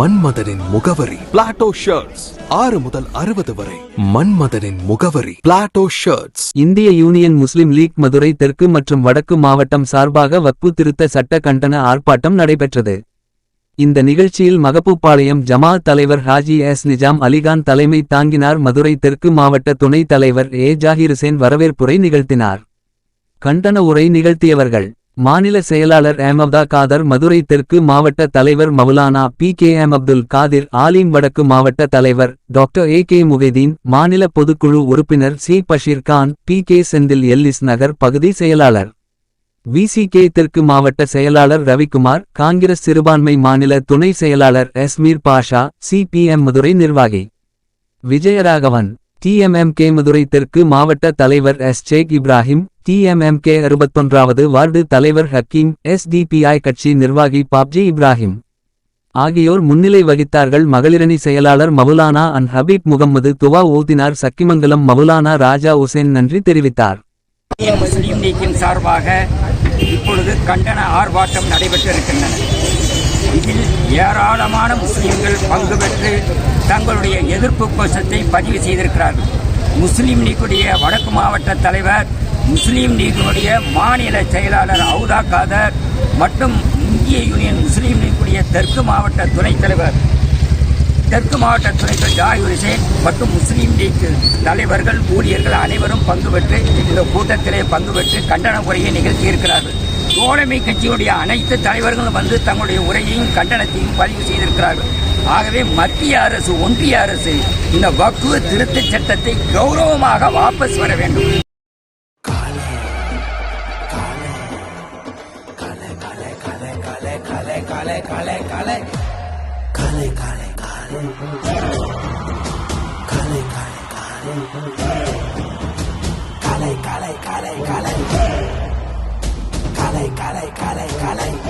மன்மதனின் முகவரி. Plato shirts ஆறு முதல் அறுபது வரை. மன்மதனின் முகவரி. பிளாட்டோ ஷர்ட்ஸ் இந்திய யூனியன் முஸ்லிம் லீக் மதுரை தெற்கு மற்றும் வடக்கு மாவட்டம் சார்பாக வக்பு திருத்த சட்ட கண்டன ஆர்ப்பாட்டம் நடைபெற்றது. இந்த நிகழ்ச்சியில் மகப்புப்பாளையம் ஜமா தலைவர் ஹாஜி எஸ் நிஜாம் அலிகான் தலைமை தாங்கினார். மதுரை தெற்கு மாவட்ட துணைத் தலைவர் ஏ ஜாகிர் ஹுசேன் வரவேற்புரை நிகழ்த்தினார். கண்டன உரை நிகழ்த்தியவர்கள் மாநில செயலாளர் அஹமதா காதர் மதுரை தெற்கு மாவட்ட தலைவர் Maulana P. K. M. Abdul Kadir Alim வடக்கு மாவட்ட தலைவர் டாக்டர் ஏ. கே. முவேதீன் மாநில பொதுக்குழு உறுப்பினர் C. Basheer Khan P. K. Senthil Ellis Nagar பகுதி செயலாளர். விசிகே தெற்கு மாவட்ட செயலாளர் ரவிக்குமார் காங்கிரஸ் சிறுபான்மை மாநில துணை செயலாளர் எஸ்மீர் பாஷா சிபிஎம் மதுரை நிர்வாகி. விஜயராகவன் டிஎம்எம்கே மதுரை தெற்கு மாவட்ட தலைவர் எஸ். ஷேக் இப்ராஹிம் டிஎம்எம்கே அறுபத்தொன்றாவது வார்டு தலைவர் ஹக்கீம் எஸ்டிபிஐ கட்சி நிர்வாகி பாப்ஜி இப்ராஹிம். ஆகியோர் முன்னிலை வகித்தார்கள் மகளிரணி செயலாளர் மவுலானா அன் ஹபீப் முகம்மது துவா ஊதினார் சக்கிமங்கலம் மவுலானா ராஜா உசேன் நன்றி தெரிவித்தார். முஸ்லீம் லீக்கின் சார்பாக இப்பொழுது கண்டன ஆர்ப்பாட்டம் நடைபெற்றிருக்கின்றன. இதில் ஏராளமான முஸ்லீம்கள் பங்கு பெற்று தங்களுடைய எதிர்ப்பு கோஷத்தை பதிவு செய்திருக்கிறார்கள். முஸ்லீம் லீக்குடைய வடக்கு மாவட்ட தலைவர் முஸ்லீம் லீக்கினுடைய மாநில செயலாளர் அவுதா காதர் மற்றும் இந்திய யூனியன் முஸ்லீம் லீக்குடைய தெற்கு மாவட்ட துணைத் தலைவர் தெற்கு மாவட்ட துணைத்தர் ஜாயூர் ஹுசேன் மற்றும் முஸ்லீம் லீக் தலைவர்கள் ஊழியர்கள் அனைவரும் பங்கு பெற்று இந்த கூட்டத்திலே பங்கு பெற்று கண்டன உரையை நிகழ்த்தியிருக்கிறார்கள். தோழமை கட்சியுடைய அனைத்து தலைவர்களும் வந்து தங்களுடைய உரையையும் கண்டனத்தையும் பதிவு செய்திருக்கிறார்கள். ஆகவே மத்திய அரசு ஒன்றிய அரசு இந்த வக்குவ திருத்தச் சட்டத்தை கௌரவமாக வாபஸ் வர வேண்டும். கலை கலை கலை கலை கலை கலை கலை கலை கலை கலை கலை கலை கலை கலை கலை கலை